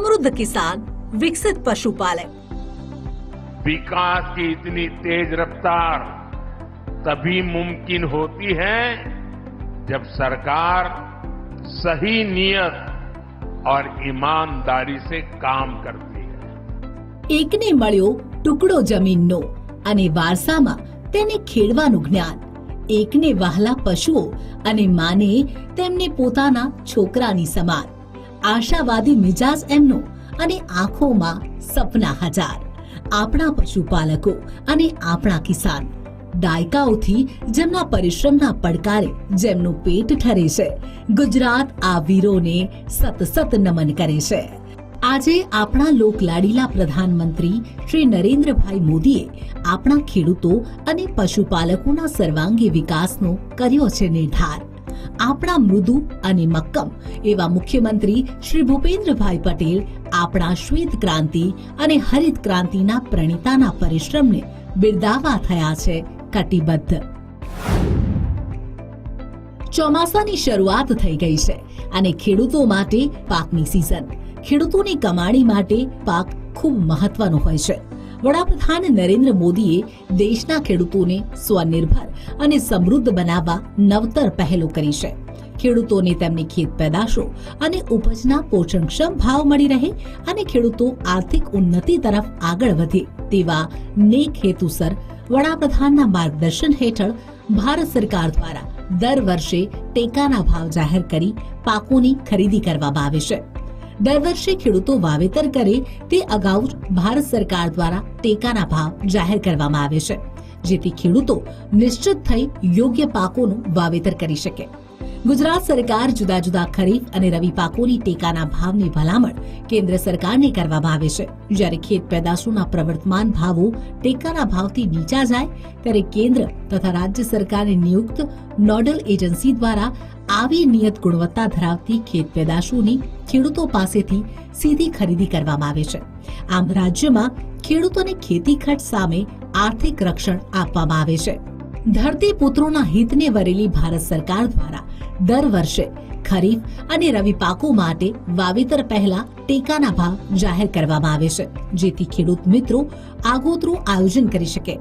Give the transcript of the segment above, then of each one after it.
समृद्ध किसान विकसित पशुपालक विकास की इतनी तेज रफ्तार तभी मुमकिन होती है जब सरकार सही नियत और ईमानदारी से काम करती है એકને મળ્યો ટુકડો જમીનનો અને વારસામાં તેને ખેડવાનું જ્ઞાન એકને વહાલા પશુઓ અને માને તેમને પોતાના છોકરાની સમાન આશાવાદી મિજાજ એમનો અને આંખોમાં સપના હજાર. આપણા પશુપાલકો અને આપણા કિસાન. દાયકાઓથી જેમના પરિશ્રમના પડકારે જેમનું પેટ ઠરે છે, ગુજરાત આ વીરોને સત સત નમન કરે છે. આજે આપણા લોકલાડીલા પ્રધાનમંત્રી શ્રી નરેન્દ્રભાઈ મોદીએ આપણા ખેડૂતો અને પશુપાલકોના સર્વાંગી વિકાસનો કર્યો છે નિર્ધાર. આપણા મૃદુ અને મક્કમ એવા મુખ્યમંત્રી શ્રી ભૂપેન્દ્રભાઈ પટેલ આપણા શ્વેત ક્રાંતિ અને હરિત ક્રાંતિના પ્રણેતાના પરિશ્રમને બિરદાવા થયા છે કટિબદ્ધ. ચોમાસાની શરૂઆત થઈ ગઈ છે અને ખેડૂતો માટે પાકની સિઝન ખેડૂતોની કમાણી માટે પાક ખૂબ મહત્વનો હોય છે. વડાપ્રધાન નરેન્દ્ર મોદીએ દેશના ખેડૂતોને સ્વનિર્ભર અને સમૃદ્ધ બનાવવા નવતર પહેલો કરી છે. ખેડૂતોને તેમની ખેત પેદાશો અને ઉપજના પોષણક્ષમ ભાવ મળી રહે અને ખેડૂતો આર્થિક ઉન્નતિ તરફ આગળ વધે તેવા નેક હેતુસર વડાપ્રધાનના માર્ગદર્શન હેઠળ ભારત સરકાર દ્વારા દર વર્ષે ટેકાના ભાવ જાહેર કરી પાકોની ખરીદી કરવામાં આવે છે. દર વર્ષે ખેડૂતો વાવેતર કરે તે અગાઉ ભારત સરકાર દ્વારા ટેકાના ભાવ જાહેર કરવામાં આવે છે, જેથી ખેડૂતો નિશ્ચિત થઈ યોગ્ય પાકોનું વાવેતર કરી શકે. ગુજરાત સરકાર જુદા જુદા ખરીફ અને રવિ પાકોની ટેકાના ભાવની ભલામણ કેન્દ્ર સરકારને કરવામાં આવે છે. જ્યારે ખેત પેદાશોના પ્રવર્તમાન ભાવો ટેકાના ભાવથી નીચા જાય, ત્યારે કેન્દ્ર તથા રાજ્ય સરકારની નિયુક્ત નોડલ એજન્સી દ્વારા આવી નિયત ગુણવત્તા ધરાવતી ખેત પેદાશોની ખેડૂતો પાસેથી સીધી ખરીદી કરવામાં આવે છે. આમ રાજ્યમાં ખેડૂતોને ખેતી ખર્ચ સામે આર્થિક રક્ષણ આપવામાં આવે છે. ધરતી પુત્રોના હિતને વરેલી ભારત સરકાર દ્વારા દર વર્ષે ખરીફ અને રવિ પાકો માટે વાવેતર પહેલા ટેકાના ભાવ જાહેર કરવામાં આવે છે, જેથી ખેડૂત મિત્રો આગોતરું આયોજન કરી શકે.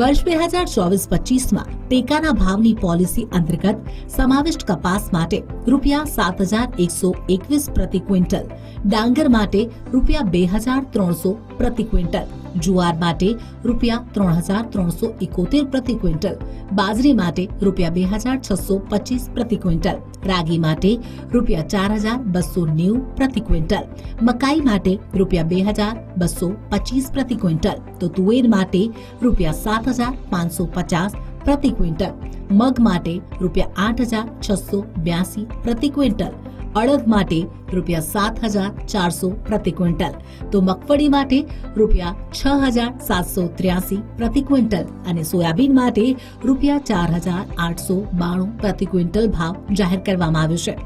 વર્ષ બે હજાર ચોવીસ પચીસમાં ટેકાના ભાવની પોલિસી અંતર્ગત સમાવિષ્ટ કપાસ માટે રૂપિયા સાત હજાર એકસો એકવીસ પ્રતિ ક્વિન્ટલ, ડાંગર માટે રૂપિયા બે હજાર ત્રણસો પ્રતિ ક્વિન્ટલ. જુવાર માટે રૂપિયા ત્રણ હજાર ત્રણસો એકોતેર પ્રતિ ક્વિન્ટલ. બાજરી માટે રૂપિયા બે હજાર છસો પચીસ પ્રતિ ક્વિન્ટલ. રાગી માટે રૂપિયા ચાર હજાર બસો નેવું પ્રતિ ક્વિન્ટલ. મકાઈ માટે રૂપિયા બે હજાર બસો પચીસ પ્રતિ ક્વિન્ટલ. તો તુવેર માટે રૂપિયા સાત હજાર પાંચસો પચાસ પ્રતિ ક્વિન્ટલ. મગ માટે રૂપિયા આઠ હજાર છસો બ્યાસી પ્રતિ ક્વિન્ટલ. અડદ માટે રૂપિયા સાત હજાર ચારસો પ્રતિ ક્વિન્ટલ. તો મગફળી માટે રૂપિયા છ હજાર સાતસો ત્ર્યાસી પ્રતિ ક્વિન્ટલ અને સોયાબીન માટે રૂપિયા ચાર હજાર આઠસો બાણું પ્રતિ ક્વિન્ટલ ભાવ જાહેર કરવામાં આવ્યો છે.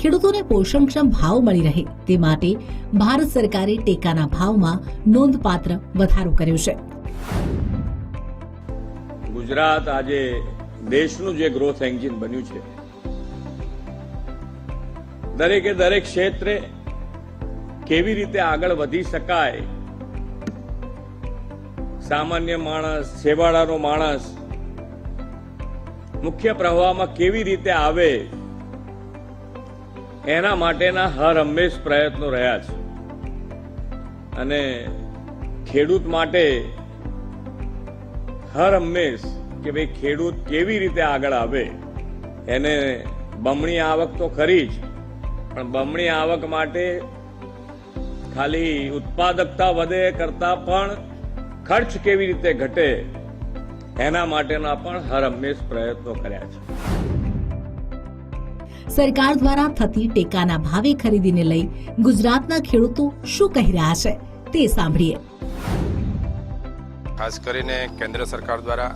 ખેડૂતોને પોષણક્ષમ ભાવ મળી રહે તે માટે ભારત સરકારે ટેકાના ભાવમાં નોંધપાત્ર વધારો કર્યો છે. ગુજરાત આજે દેશનું જે ગ્રોથ એન્જિન બન્યું છે દરેકે દરેક ક્ષેત્રે કેવી રીતે આગળ વધી શકાય? સામાન્ય માણસ છેવાડાનો માણસ મુખ્ય પ્રવાહમાં કેવી રીતે આવે? એના માટેના હર હંમેશ પ્રયત્નો રહ્યા છે. અને ખેડૂત માટે હર હંમેશ કે ભાઈ ખેડૂત કેવી રીતે આગળ આવે? એને બમણી આવક તો ખરી જ. પણ બમણી આવક માટે ખાલી ઉત્પાદકતા વધે કરતા પણ ખર્ચ કેવી રીતે ઘટે એના માટેના પણ હર હંમેશ પ્રયત્નો કર્યા છે. સરકાર દ્વારા થતી ટેકાના ભાવે ખરીદીને લઈ ગુજરાતના ખેડૂતો શું કહી રહ્યા છે તે સાંભળીએ. ખાસ કરીને કેન્દ્ર સરકાર દ્વારા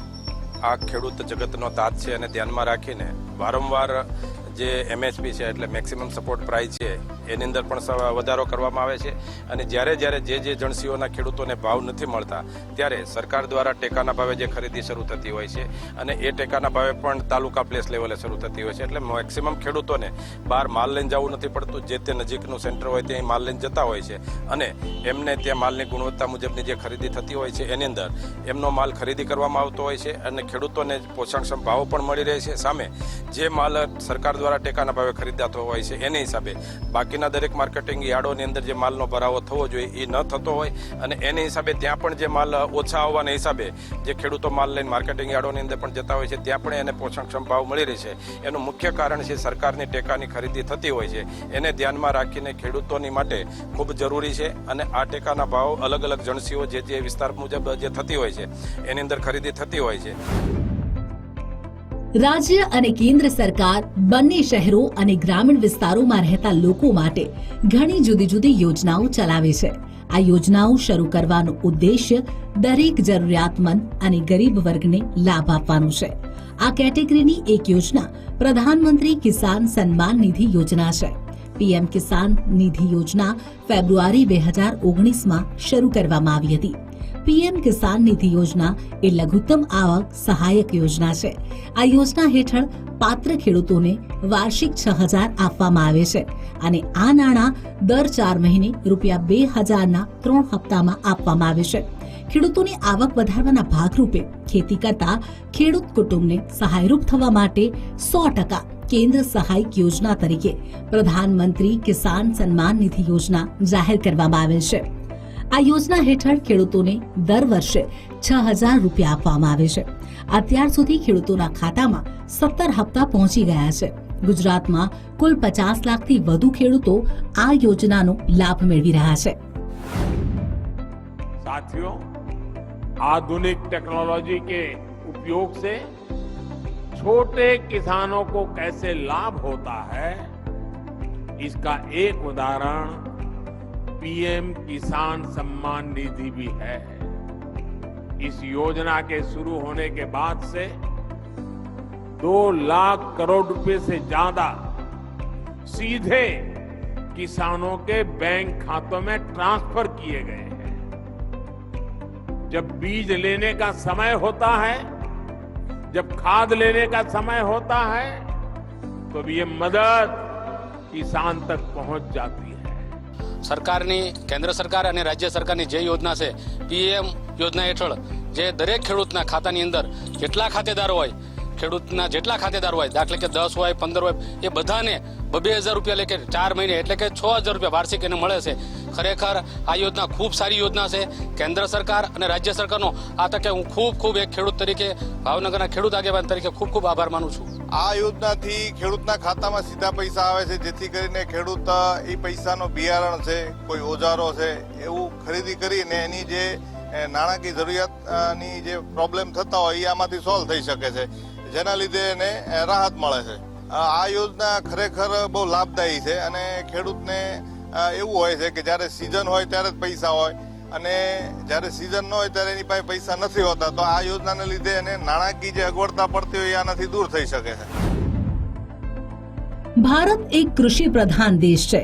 આ ખેડૂત જગતનો તાત છે અને ધ્યાનમાં રાખીને વારંવાર જે એમએસપી છે, એટલે મેક્સિમમ સપોર્ટ પ્રાઇસ છે, એની અંદર પણ વધારો કરવામાં આવે છે. અને જ્યારે જ્યારે જે જે જણસીઓના ખેડૂતોને ભાવ નથી મળતા, ત્યારે સરકાર દ્વારા ટેકાના ભાવે જે ખરીદી શરૂ થતી હોય છે અને એ ટેકાના ભાવે પણ તાલુકા પ્લેસ લેવલે શરૂ થતી હોય છે. એટલે મેક્સિમમ ખેડૂતોને બહાર માલ લઈને જવું નથી પડતું. જે તે નજીકનું સેન્ટર હોય, ત્યાં માલ લઈને જતા હોય છે. અને એમને ત્યાં માલની ગુણવત્તા મુજબની જે ખરીદી થતી હોય છે, એની અંદર એમનો માલ ખરીદી કરવામાં આવતો હોય છે અને ખેડૂતોને પોષણક્ષમ ભાવો પણ મળી રહે છે. સામે જે માલ સરકાર દ્વારા ટેકાના ભાવે ખરીદાતો હોય છે. એની હિસાબે બાકીના દરેક માર્કેટિંગ યાર્ડોની અંદર જે માલનો ભરાવો થવો જોઈએ એ ન થતો હોય અને એની હિસાબે ત્યાં પણ જે માલ ઓછા આવવાના હિસાબે જે ખેડૂતો માલ લઈને માર્કેટિંગ યાર્ડોની અંદર પણ જતા હોય છે, ત્યાં પણ એને પોષણક્ષમ ભાવ મળી રહે છે. એનું મુખ્ય કારણ છે સરકારની ટેકાની ખરીદી થતી હોય છે. એને ધ્યાનમાં રાખીને ખેડૂતોની માટે ખૂબ જરૂરી છે અને આ ટેકાના ભાવ અલગ અલગ જણસીઓ જે જે વિસ્તાર મુજબ જે થતી હોય છે, એની અંદર ખરીદી થતી હોય છે. રાજ્ય અને કેન્દ્ર સરકાર બંને શહેરો અને ગ્રામીણ વિસ્તારોમાં રહેતા લોકો માટે ઘણી જુદી જુદી યોજનાઓ ચલાવે છે. આ યોજનાઓ શરૂ કરવાનો ઉદ્દેશ્ય દરેક જરૂરિયાતમંદ અને ગરીબ વર્ગને લાભ આપવાનો છે. આ કેટેગરીની એક યોજના પ્રધાનમંત્રી કિસાન સન્માન નિધિ યોજના છે. પીએમ કિસાન નિધિ યોજના ફેબ્રુઆરી બે હજાર ઓગણીસમાં શરૂ કરવામાં આવી હતી. પીએમ કિસાન નિધિ યોજના એ લઘુત્તમ આવક સહાયક યોજના છે. આ યોજના હેઠળ પાત્ર ખેડૂતોને વાર્ષિક છ હજાર આપવામાં આવે છે અને આ નાણાં દર ચાર મહિને રૂપિયા બે હજારના ત્રણ હપ્તામાં આપવામાં આવે છે. ખેડૂતોની આવક વધારવાના ભાગરૂપે ખેતી કરતા ખેડૂત કુટુંબને સહાયરૂપ થવા માટે સો ટકા કેન્દ્ર સહાયક યોજના તરીકે પ્રધાનમંત્રી કિસાન સન્માન નિધિ યોજના જાહેર કરવામાં આવેલ છે. આ યોજના હેઠળ ખેડૂતોને દર વર્ષે છ હજાર રૂપિયા આપવામાં આવે છે અત્યાર સુધી ખેડૂતોના ખાતામાં સત્તર હપ્તા પહોંચી ગયા છે ગુજરાતમાં કુલ પચાસ લાખથી વધુ ખેડૂતો આ યોજનાનો લાભ મેળવી રહ્યા છે साथियों आधुनिक टेक्नोलॉजी के उपयोग से छोटे किसानों को कैसे लाभ होता है इसका एक उदाहरण पीएम किसान सम्मान निधि भी है। इस योजना के शुरू होने के बाद से दो लाख करोड़ रुपए से ज़्यादा सीधे किसानों के बैंक खातों में ट्रांसफ़र किए गए हैं। जब बीज लेने का समय होता है, जब खाद लेने का समय होता है तो ये मदद किसान तक पहुँच जाती है। સરકારની, કેન્દ્ર સરકાર અને રાજ્ય સરકારની જે યોજના છે, પીએમ યોજના હેઠળ જે દરેક ખેડૂતના ખાતાની અંદર જેટલા ખાતેદાર હોય ખેડૂતના જેટલા ખાતેદાર હોય, દાખલે કે દસ હોય, પંદર હોય, એ બધાને બબે હજાર રૂપિયા લેકે ચાર મહિને એટલે કે છ હજાર રૂપિયા વાર્ષિક એને મળે છે. ખરેખર આ યોજના ખૂબ સારી યોજના છે. કેન્દ્ર સરકાર અને રાજ્ય સરકારનો આ તકે હું ખૂબ ખૂબ એક ખેડૂત તરીકે, ભાવનગરના ખેડૂત આગેવાન તરીકે ખૂબ ખૂબ આભાર માનું છું. આ યોજનાથી ખેડૂતના ખાતામાં સીધા પૈસા આવે છે, જેથી કરીને ખેડૂત એ પૈસાનો બિયારણ છે, કોઈ ઓજારો છે, એવું ખરીદી કરીને એની જે નાણાકીય જરૂરિયાતની જે પ્રોબ્લેમ થતા હોય, એ આમાંથી સોલ્વ થઈ શકે છે. જેના લીધે એને રાહત મળે છે. આ યોજના ખરેખર બહુ લાભદાયી છે અને ખેડૂતને એવું હોય છે કે જ્યારે સિઝન હોય ત્યારે જ પૈસા હોય અને જ્યારે સિઝન ન હોય ત્યારે એની પાસે પૈસા નથી હોતા, તો આ યોજનાને લીધે એને નાણાકીય જે અગવડતા પડતી હોય આનાથી દૂર થઈ શકે છે. ભારત એક કૃષિ પ્રધાન દેશ છે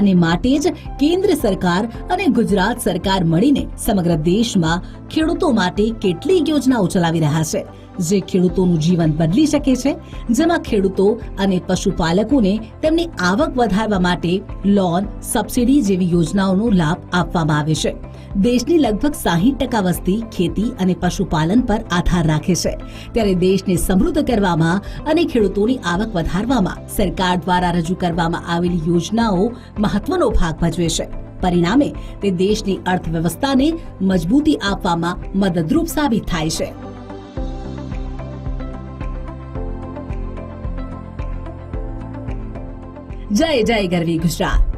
અને માટે જ કેન્દ્ર સરકાર અને ગુજરાત સરકાર મળીને સમગ્ર દેશમાં ખેડૂતો માટે કેટલીક યોજનાઓ ચલાવી રહ્યા છે. જે ખેડૂતોનું જીવન બદલી શકે છે, જેમાં ખેડૂતો અને પશુપાલકોને તેમની આવક વધારવા માટે લોન, સબસિડી જેવી યોજનાઓનો લાભ આપવામાં આવે છે. દેશની લગભગ સાહીઠ ટકા વસ્તી ખેતી અને પશુપાલન પર આધાર રાખે છે. ત્યારે દેશને સમૃદ્ધ કરવામાં અને ખેડૂતોની આવક વધારવામાં સરકાર દ્વારા રજૂ કરવામાં આવેલી યોજનાઓ મહત્વનો ભાગ ભજવે છે. પરિણામે, તે દેશની અર્થવ્યવસ્થાને મજબૂતી આપવામાં મદદરૂપ સાબિત થાય છે. જય જય ગરવી ગુજરાત.